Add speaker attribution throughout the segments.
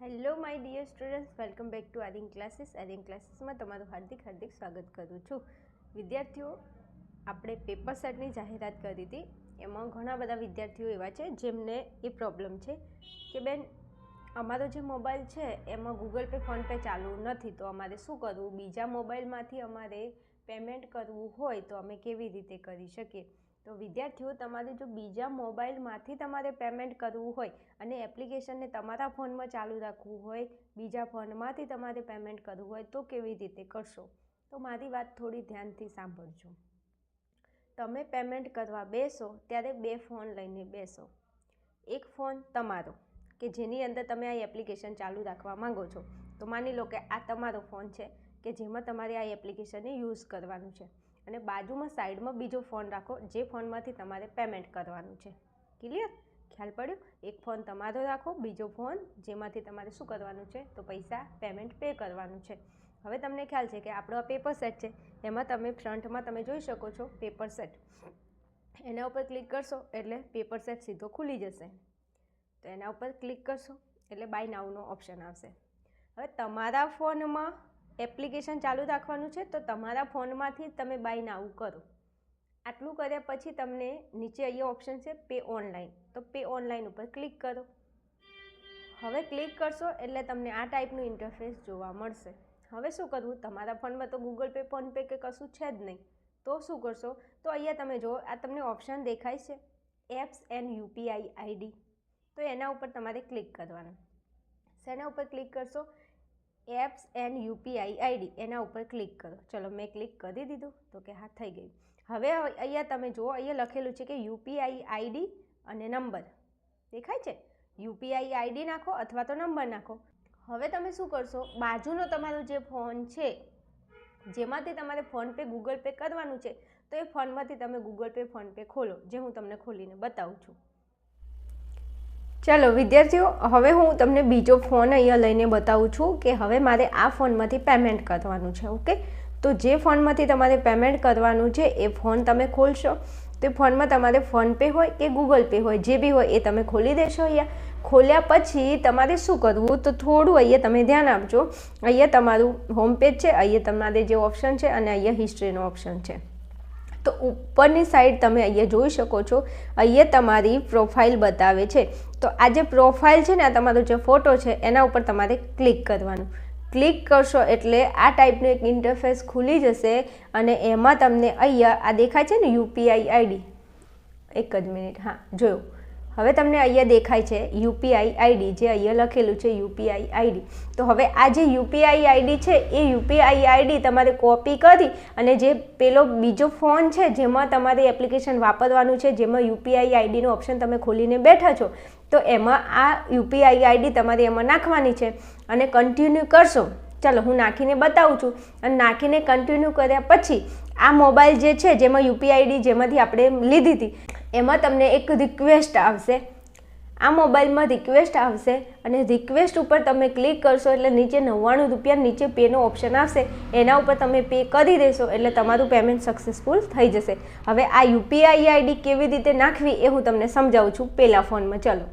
Speaker 1: Hello my dear students welcome back to Aryan classes Aryan ક્લાસીસમાં તમારું હાર્દિક હાર્દિક સ્વાગત કરું છું. વિદ્યાર્થીઓ, આપણે પેપર સેટની જાહેરાત કરી હતી. એમાં ઘણા બધા વિદ્યાર્થીઓ એવા છે જેમને એ પ્રોબ્લેમ છે કે બેન, અમારો જે મોબાઈલ છે, એમાં ગૂગલ પે ફોનપે ચાલુ નથી. તો અમારે શું કરવું? બીજા મોબાઈલમાંથી અમારે પેમેન્ટ કરવું હોય તો અમે કેવી રીતે કરી શકીએ? તો વિદ્યાર્થીઓ, તમારે જો બીજા મોબાઈલમાંથી તમારે પેમેન્ટ કરવું હોય અને એપ્લિકેશનને તમારા ફોનમાં ચાલુ રાખવું હોય, બીજા ફોનમાંથી તમારે પેમેન્ટ કરવું હોય, તો કેવી રીતે કરશો? તો મારી વાત થોડી ધ્યાનથી સાંભળજો. તમે પેમેન્ટ કરવા બેસો, ત્યારે બે ફોન લઈને બેસો. એક ફોન તમારો, કે જેની અંદર તમે આ એપ્લિકેશન ચાલુ રાખવા માંગો છો. તો માની લો કે આ તમારો ફોન છે, કે જેમાં તમારે આ એપ્લિકેશનને યુઝ કરવાનું છે. અને બાજુમાં સાઈડમાં બીજો ફોન રાખો, જે ફોનમાંથી તમારે પેમેન્ટ કરવાનું છે. ક્લિયર? ખ્યાલ પડ્યો? એક ફોન તમારો રાખો, બીજો ફોન જેમાંથી તમારે શું કરવાનું છે? તો પૈસા પેમેન્ટ પે કરવાનું છે. હવે તમને ખ્યાલ છે કે આપણો આ પેપર સેટ છે. એમાં તમે ફ્રન્ટમાં તમે જોઈ શકો છો પેપર સેટ. એના ઉપર ક્લિક કરશો એટલે પેપર સેટ સીધો ખુલી જશે. તો એના ઉપર ક્લિક કરશો એટલે બાય નાવનો ઓપ્શન આવશે. હવે તમારા ફોનમાં એપ્લિકેશન ચાલુ રાખવાનું છે તો તમારા ફોનમાંથી જ તમે બાય નાવ કરો. આટલું કર્યા પછી તમને નીચે અહીંયા ઓપ્શન છે પે ઓનલાઈન. તો પે ઓનલાઈન ઉપર ક્લિક કરો. હવે ક્લિક કરશો એટલે તમને આ ટાઈપનું ઇન્ટરફેસ જોવા મળશે. હવે શું કરવું? તમારા ફોનમાં તો ગૂગલ પે ફોનપે કે કશું છે જ નહીં. તો શું કરશો? તો અહીંયા તમે જુઓ, આ તમને ઓપ્શન દેખાય છે, એપ્સ એન્ડ યુપીઆઈ આઈડી તો એના ઉપર તમારે ક્લિક કરવાનું. શેના ઉપર ક્લિક કરશો એપ્સ એન્ડ યુપીઆઈ આઈડી, એના ઉપર ક્લિક કરો. ચલો, મેં ક્લિક કરી દીધું, તો કે હા, થઈ ગયું. હવે અહીંયા તમે જુઓ, અહીંયા લખેલું છે કે યુપીઆઈ આઈડી અને નંબર. દેખાય છે? યુપીઆઈ આઈડી નાખો અથવા તો નંબર નાખો. હવે તમે શું કરશો? બાજુનો તમારો જે ફોન છે, જેમાંથી તમારે ફોનપે ગૂગલ પે કરવાનું છે, તો એ ફોનમાંથી તમે ગૂગલ પે ફોનપે ખોલો, જે હું તમને ખોલીને બતાવું છું. ચાલો, વિદ્યાર્થીઓ, હવે હું તમને બીજો ફોન અહીંયા લઈને બતાવું છું કે હવે મારે આ ફોનમાંથી પેમેન્ટ કરવાનું છે, ઓકે? તો જે ફોનમાંથી તમારે પેમેન્ટ કરવાનું છે, એ ફોન તમે ખોલશો. તે ફોનમાં તમારે ફોનપે હોય કે ગૂગલ પે હોય, જે બી હોય એ તમે ખોલી દેશો અહીંયા. ખોલ્યા પછી તમારે શું કરવું? તો થોડું અહીંયા તમે ધ્યાન આપજો. અહીંયા તમારું હોમ પેજ છે, અહીંયા તમારે જે ઓપ્શન છે અને અહીંયા હિસ્ટ્રીનો ઓપ્શન છે. તો ઉપરની સાઈડ તમે અહીંયા જોઈ શકો છો. અહીંયા તમારી પ્રોફાઇલ બતાવે છે. તો આ જે પ્રોફાઇલ છે ને, આ તમારો જે ફોટો છે, એના ઉપર તમારે ક્લિક કરવાનું. ક્લિક કરશો એટલે આ ટાઈપનું એક ઇન્ટરફેસ ખુલી જશે અને એમાં તમને અહીંયા આ દેખાય છે ને યુપીઆઈ આઈડી એક જ મિનિટ, હા, જોયું. હવે તમને અહીંયા દેખાય છે યુપીઆઈ આઈડી, જે અહીંયા લખેલું છે યુપીઆઈ આઈડી. તો હવે આ જે યુપીઆઈ આઈડી છે, એ યુપીઆઈ આઈડી તમારે કોપી કરી અને જે પેલો બીજો ફોન છે, જેમાં તમારે એપ્લિકેશન વાપરવાનું છે, જેમાં યુપીઆઈ આઈડીનો ઓપ્શન તમે ખોલીને બેઠા છો, તો એમાં આ યુપીઆઈ આઈડી તમારે એમાં નાખવાની છે અને કન્ટિન્યુ કરશો. ચાલો, હું નાખીને બતાવું છું. અને નાખીને કન્ટિન્યુ કર્યા પછી આ મોબાઈલ જે છે, જેમાં યુપીઆઈ આઈડી જેમાંથી આપણે લીધી હતી એમાં તમને એક રિક્વેસ્ટ આવશે. આ મોબાઈલમાં રિક્વેસ્ટ આવશે અને રિક્વેસ્ટ ઉપર તમે ક્લિક કરશો એટલે નીચે નવ્વાણું રૂપિયા નીચે પેનો ઓપ્શન આવશે. એના ઉપર તમે પે કરી દેશો એટલે તમારું પેમેન્ટ સક્સેસફુલ થઈ જશે. હવે આ યુપીઆઈ આઈડી કેવી રીતે નાખવી એ હું તમને સમજાવું છું. પહેલાં ફોનમાં ચલો.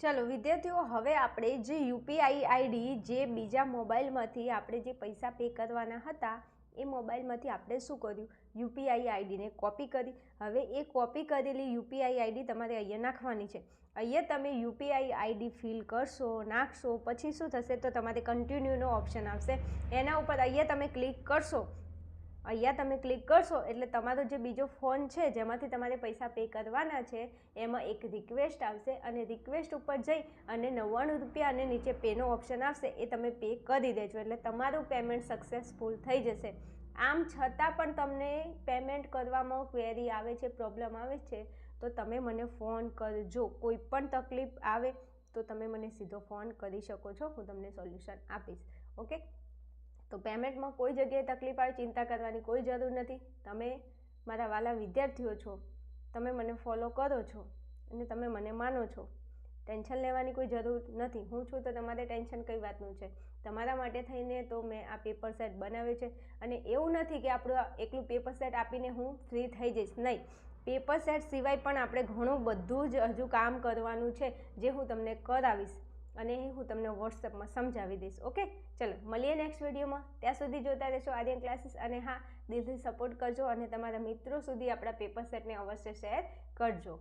Speaker 1: ચલો, વિદ્યાર્થીઓ, હવે આપણે જે યુપીઆઈ આઈડી જે બીજા મોબાઈલમાંથી આપણે જે પૈસા પે કરવાના હતા એ મોબાઈલમાંથી આપણે શું કર્યું? યુપીઆઈ આઈડીને કોપી કરી. હવે એ કોપી કરેલી યુપીઆઈ આઈડી તમારે અહીંયા નાખવાની છે. અહીંયા તમે યુપીઆઈ આઈડી ફિલ કરશો, નાખશો, પછી શું થશે? તો તમારે કન્ટિન્યુનો ઓપ્શન આવશે. એના ઉપર અહીંયા તમે ક્લિક કરશો. અહીંયા તમે ક્લિક કરશો એટલે તમારો જે બીજો ફોન છે, જેમાંથી તમારે પૈસા પે કરવાના છે, એમાં એક રિક્વેસ્ટ આવશે અને રિક્વેસ્ટ ઉપર જઈ અને નવ્વાણું રૂપિયા અને નીચે પેનો ઓપ્શન આવશે એ તમે પે કરી દેજો. એટલે તમારું પેમેન્ટ સક્સેસફુલ થઈ જશે. આમ છતાં પણ તમને પેમેન્ટ કરવામાં ક્વેરી આવે છે પ્રોબ્લેમ આવે છે, તો તમે મને ફોન કરજો. કોઈ પણ તકલીફ આવે તો તમે મને સીધો ફોન કરી શકો છો. હું તમને સોલ્યુશન આપીશ. ઓકે તો પેમેન્ટમાં કોઈ જગ્યાએ તકલીફ આવે, ચિંતા કરવાની કોઈ જરૂર નથી. તમે મારા વાલા વિદ્યાર્થીઓ છો. તમે મને ફોલો કરો છો અને તમે મને માનો છો. ટેન્શન લેવાની કોઈ જરૂર નથી. હું છું તો તમારે ટેન્શન કઈ વાતનું છે? તમારા માટે થઈને તો મેં આ પેપર સેટ બનાવ્યો છે. અને એવું નથી કે આપણું એકલું પેપર સેટ આપીને હું ફ્રી થઈ જઈશ. નહીં. પેપર સેટ સિવાય પણ આપણે ઘણું બધું જ હજુ કામ કરવાનું છે જે હું તમને કરાવીશ. અને હું તમને વોટ્સઅપમાં સમજાવી દઈશ, ઓકે? ચલો, મળીએ નેક્સ્ટ વિડીયોમાં ત્યાં સુધી જોતા રહેશો આર્યન ક્લાસીસ અને હા, દિલથી સપોર્ટ કરજો અને તમારા મિત્રો સુધી આપણા પેપર સેટને અવશ્ય શેર કરજો.